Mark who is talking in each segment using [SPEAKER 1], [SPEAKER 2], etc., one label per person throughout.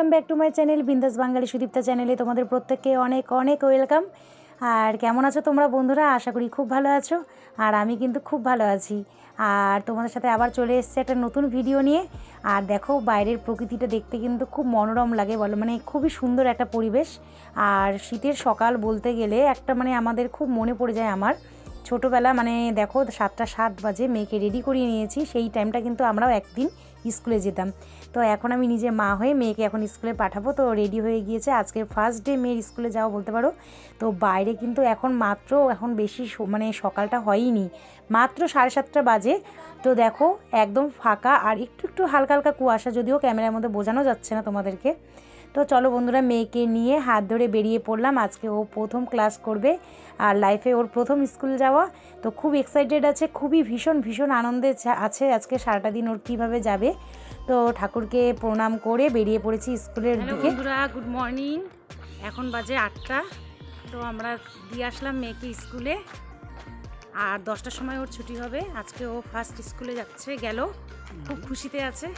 [SPEAKER 1] Welcome back to my channel Bindaas Bangali Sudipta চ্যানেলে তোমাদের প্রত্যেককে অনেক অনেক ওয়েলকাম আর কেমন আছো তোমরা বন্ধুরা? আশা করি খুব ভালো আছো। আর আমি কিন্তু খুব ভালো আছি। আর তোমাদের সাথে আবার চলে এসছে একটা নতুন ভিডিও নিয়ে। আর দেখো, বাইরের প্রকৃতিটা দেখতে কিন্তু খুব মনোরম লাগে বলো। মানে খুবই সুন্দর একটা পরিবেশ। আর শীতের সকাল বলতে গেলে একটা মানে আমাদের খুব মনে পড়ে যায় আমার। ছোটোবেলা মানে দেখো, সাতটা সাত বাজে, মেয়েকে রেডি করিয়ে নিয়েছি। সেই টাইমটা কিন্তু আমরাও একদিন স্কুলে যেতাম। তো এখন আমি নিজে মা হয়ে মেয়েকে এখন স্কুলে পাঠাবো। তো রেডি হয়ে গিয়েছে আজকে ফার্স্ট ডে মেয়ের স্কুলে যাওয়া বলতে পারো। তো বাইরে কিন্তু এখন মাত্র এখন বেশি মানে সকালটা হয়ইনি। মাত্র সাড়ে সাতটা বাজে। তো দেখো, একদম ফাঁকা আর একটু একটু হালকা হালকা কুয়াশা, যদিও ক্যামেরার মধ্যে বোঝানো যাচ্ছে না তোমাদেরকে। তো চলো বন্ধুরা মেয়েকে নিয়ে হাত ধরে বেরিয়ে পড়লাম। আজকে ও প্রথম ক্লাস করবে আর লাইফে ওর প্রথম স্কুল যাওয়া। তো খুব এক্সাইটেড আছে খুবই ভীষণ ভীষণ আনন্দে আছে আজকে সারাটা দিন ওর কীভাবে যাবে। তো ঠাকুরকে প্রণাম করে বেরিয়ে পড়েছি স্কুলের দিকে।
[SPEAKER 2] বন্ধুরা গুড মর্নিং এখন বাজে আটটা। তো আমরা দিয়ে আসলাম মেয়েকে স্কুলে আর দশটার সময় ওর ছুটি হবে। আজকে ও ফার্স্ট স্কুলে যাচ্ছে গেল। খুব খুশিতে আছে।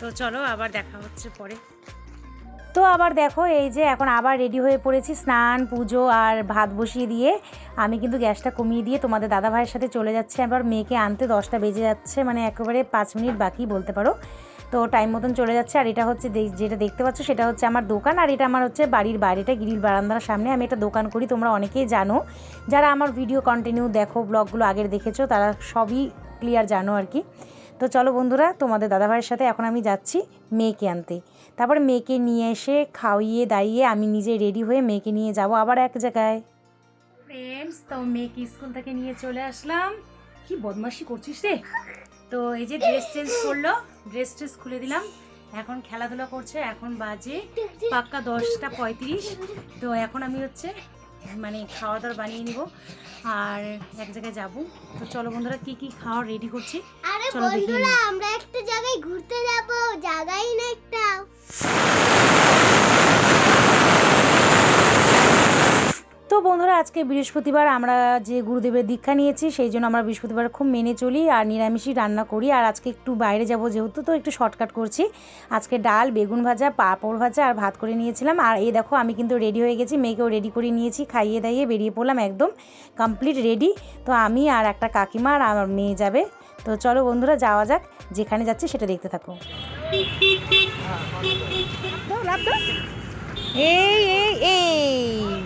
[SPEAKER 2] তো চলো আবার দেখা হচ্ছে পরে।
[SPEAKER 1] তো আবার দেখো, এই যে এখন আবার রেডি হয়ে পড়েছি স্নান, পুজো আর ভাত বসিয়ে দিয়ে। আমি কিন্তু গ্যাসটা কমিয়ে দিয়ে তোমাদের দাদা ভাইয়ের সাথে চলে যাচ্ছে। আবার মেয়েকে আনতে দশটা বেজে যাচ্ছে মানে একেবারে পাঁচ মিনিট বাকি বলতে পারো। তো টাইম মতন চলে যাচ্ছে, আর এটা হচ্ছে যেটা দেখতে পাচ্ছ সেটা হচ্ছে আমার দোকান, আর এটা আমার হচ্ছে বাড়ির বাইরেটা গ্রিল বারান্দার সামনে। আমি একটা দোকান করি, তোমরা অনেকেই জানো। যারা আমার ভিডিও কন্টিনিউ দেখো ব্লগগুলো আগের দেখেছ, তারা সবই ক্লিয়ার জানো আর কি। তো চলো বন্ধুরা, তোমাদের দাদাভাইয়ের সাথে এখন আমি যাচ্ছি মেয়েকে আনতে। তারপর মেয়েকে নিয়ে এসে খাওয়িয়ে দাইয়ে আমি নিজে রেডি হয়ে মেয়েকে নিয়ে যাব আবার এক জায়গায়।
[SPEAKER 2] ফ্রেন্ডস তো মেয়েকে স্কুল থেকে নিয়ে চলে আসলাম। কি বদমাশি করছিস রে? তো এই যে ড্রেস চেঞ্জ করল ড্রেস ট্রেস খুলে দিলাম। এখন খেলাধুলা করছে, এখন বাজে পাক্কা দশটা পঁয়ত্রিশ। তো এখন আমি হচ্ছে মানে খাওয়া দাওয়া বানিয়ে নিব। আর এক জায়গায় যাব। তো চলো বন্ধুরা কি কি খাওয়া রেডি করছি?
[SPEAKER 3] আরে
[SPEAKER 2] চলো দেখি।
[SPEAKER 3] বন্ধুরা আমরা একটা জায়গায় ঘুরতে যাব জায়গাই না একটা
[SPEAKER 1] তো বন্ধুরা আজকে বৃহস্পতিবার আমরা যে গুরুদেবের দীক্ষা নিয়েছি সেই জন্য আমরা বৃহস্পতিবার খুব মেনে চলি আর নিরামিষই রান্না করি। আর আজকে একটু বাইরে যাব যেহেতু তো একটু শর্টকাট করছি। আজকে ডাল বেগুন ভাজা পাঁপড় ভাজা আর ভাত করে নিয়েছিলাম। আর এই দেখো আমি কিন্তু রেডি হয়ে গেছি মেয়েকেও রেডি করে নিয়েছি খাইয়ে দাইয়ে বেরিয়ে পড়লাম একদম কমপ্লিট রেডি। তো আমি আর একটা কাকিমা আর আমার মেয়ে যাবে। তো চলো বন্ধুরা যাওয়া যাক যেখানে যাচ্ছি সেটা দেখতে থাকো। এই এই এই।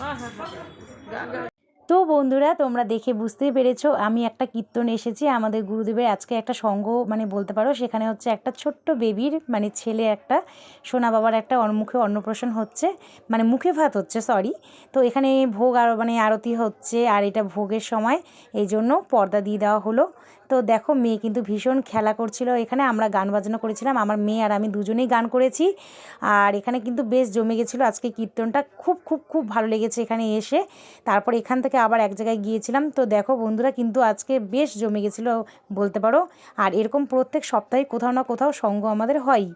[SPEAKER 1] Ajá. তো বন্ধুরা, তোমরা দেখে বুঝতেই পেরেছ, আমি একটা কীর্তন এসেছি। আমাদের গুরুদেবের আজকে একটা সঙ্গ মানে বলতে পারো, সেখানে হচ্ছে একটা ছোট্ট বেবির মানে ছেলে একটা, সোনা বাবার একটা মুখে অন্নপ্রাশন হচ্ছে মানে মুখে ভাত হচ্ছে সরি তো এখানে ভোগ আর মানে আরতি হচ্ছে, আর এটা ভোগের সময় এই জন্য পর্দা দিয়ে দেওয়া হলো। তো দেখো, মেয়ে কিন্তু ভীষণ খেলা করছিল। এখানে আমরা গান বাজনা করেছিলাম। আমার মেয়ে আর আমি দুজনেই গান করেছি। আর এখানে কিন্তু বেশ জমে গেছিল আজকে কীর্তনটা। খুব খুব খুব ভালো লেগেছে এখানে এসে। তারপর এখান থেকে আবার এক জায়গায় গিয়েছিলাম। তো দেখো বন্ধুরা, কিন্তু আজকে বেশ জমে গেছিল বলতে পারো। আর এরকম প্রত্যেক সপ্তাহে কোথাও না কোথাও সঙ্গ আমাদের হয়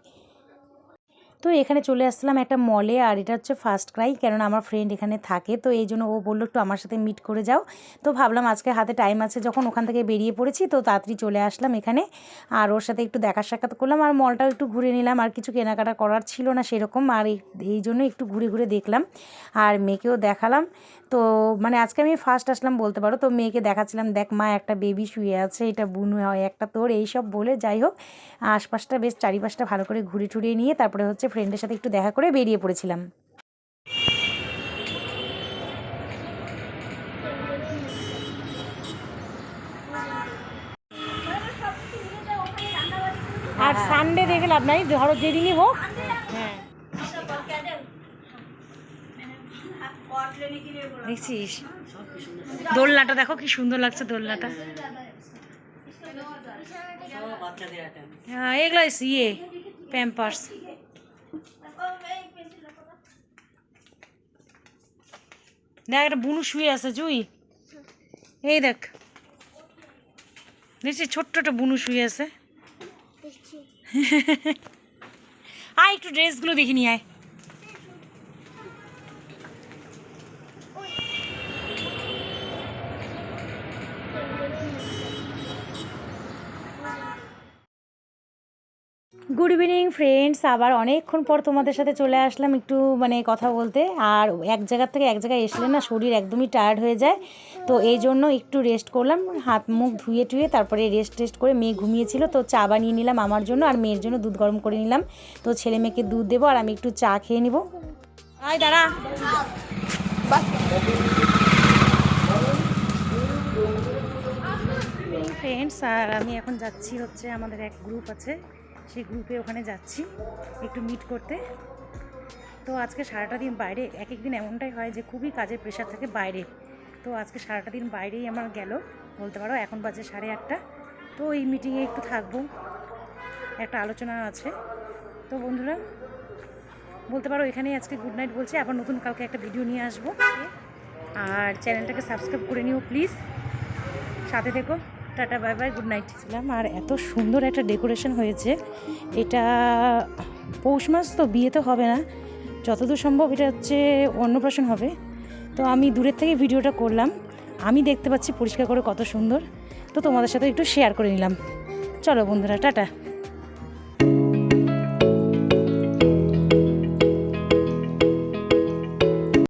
[SPEAKER 1] তো এখানে চলে আসলাম একটা মলে আর এটা হচ্ছে ফার্স্ট ক্রাই কেননা আমার ফ্রেন্ড এখানে থাকে। তো এই জন্য ও বলল, একটু আমার সাথে মিট করে যাও। তো ভাবলাম, আজকে হাতে টাইম আছে, যখন ওখান থেকে বেরিয়ে পড়েছি, তো তাড়াতাড়ি চলে আসলাম এখানে। আর ওর সাথে একটু দেখা সাক্ষাৎ করলাম, আর মলটাও একটু ঘুরে নিলাম, আর কিছু কেনাকাটা করার ছিল না সেরকম, আর এই- জন্য একটু ঘুরে ঘুরে দেখলাম। আর মেয়েকেও দেখালাম। তো মানে আজকে আমি ফার্স্ট আসলাম বলতে পারো, তো মেয়েকে দেখাচ্ছিলাম, দেখ মা, একটা বেবি শুয়ে আছে, এটা বুনু হয়, একটা তোর, এইসব বলে যাই হোক, আশপাশটা বেশ চারিপাশটা ভালো করে ঘুরে টুরিয়ে নিয়ে, তারপরে হচ্ছে ফ্রেন্ডের সাথে একটু দেখা করে বেরিয়ে পড়েছিলাম। আর সানডে দেখে লাভ নাই ধরো যেদিনই হোক। হ্যাঁ দেখছিস? দোলনাটা দেখো কি সুন্দর লাগছে দোলনাটা। হ্যাঁ এগুলো ইয়ে প্যাম্পার্স দেখ একটা বুনু শুয়ে আছে জুই। এই দেখ। দেখছি ছোট্ট একটা বুনু শুয়ে আছে। আয় একটু ড্রেসগুলো দেখে নিয়ে আয়। গুড ইভিনিং ফ্রেন্ডস আবার অনেকক্ষণ পর তোমাদের সাথে চলে আসলাম একটু মানে কথা বলতে। আর এক জায়গা থেকে এক জায়গায় এসলে না শরীর একদমই টায়ার্ড হয়ে যায়। তো এই জন্য একটু রেস্ট করলাম, হাত মুখ ধুয়ে টুয়ে তারপরে রেস্ট টেস্ট করে মেয়ে ঘুমিয়েছিল। তো চা বানিয়ে নিলাম আমার জন্য আর মেয়ের জন্য দুধ গরম করে নিলাম। তো ছেলে মেয়েকে দুধ দেবো আর আমি একটু চা খেয়ে নিব। আয়, দাঁড়া। ফ্রেন্ডস আর আমি এখন যাচ্ছি হচ্ছে আমাদের এক গ্রুপ আছে। সেই গ্রুপে ওখানে যাচ্ছি একটু মিট করতে। তো আজকে সারাটা দিন বাইরে এক এক দিন এমনটাই হয় যে খুবই কাজের প্রেশার থাকে বাইরে। তো আজকে সারাটা দিন বাইরেই আমার গেল, বলতে পারো এখন বাজে সাড়ে আটটা। তো এই মিটিংয়ে একটু থাকব, একটা আলোচনা আছে। তো বন্ধুরা, বলতে পারো এখানেই আজকে গুড নাইট বলছি, আবার নতুন কালকে একটা ভিডিও নিয়ে আসব। আর চ্যানেলটাকে সাবস্ক্রাইব করে নিও প্লিজ সাথে থেকো। Tata, bye bye good night ছিলাম। আর এত সুন্দর একটা ডেকোরেশন হয়েছে। এটা পৌষ মাস তো বিয়ে তো হবে না। যতদূর সম্ভব এটা হচ্ছে অন্নপ্রাশন হবে। তো আমি দূরের থেকে ভিডিওটা করলাম। আমি দেখতে পাচ্ছি পরিষ্কার করে কত সুন্দর। তো তোমাদের সাথে একটু শেয়ার করে নিলাম। চলো বন্ধুরা, টাটা।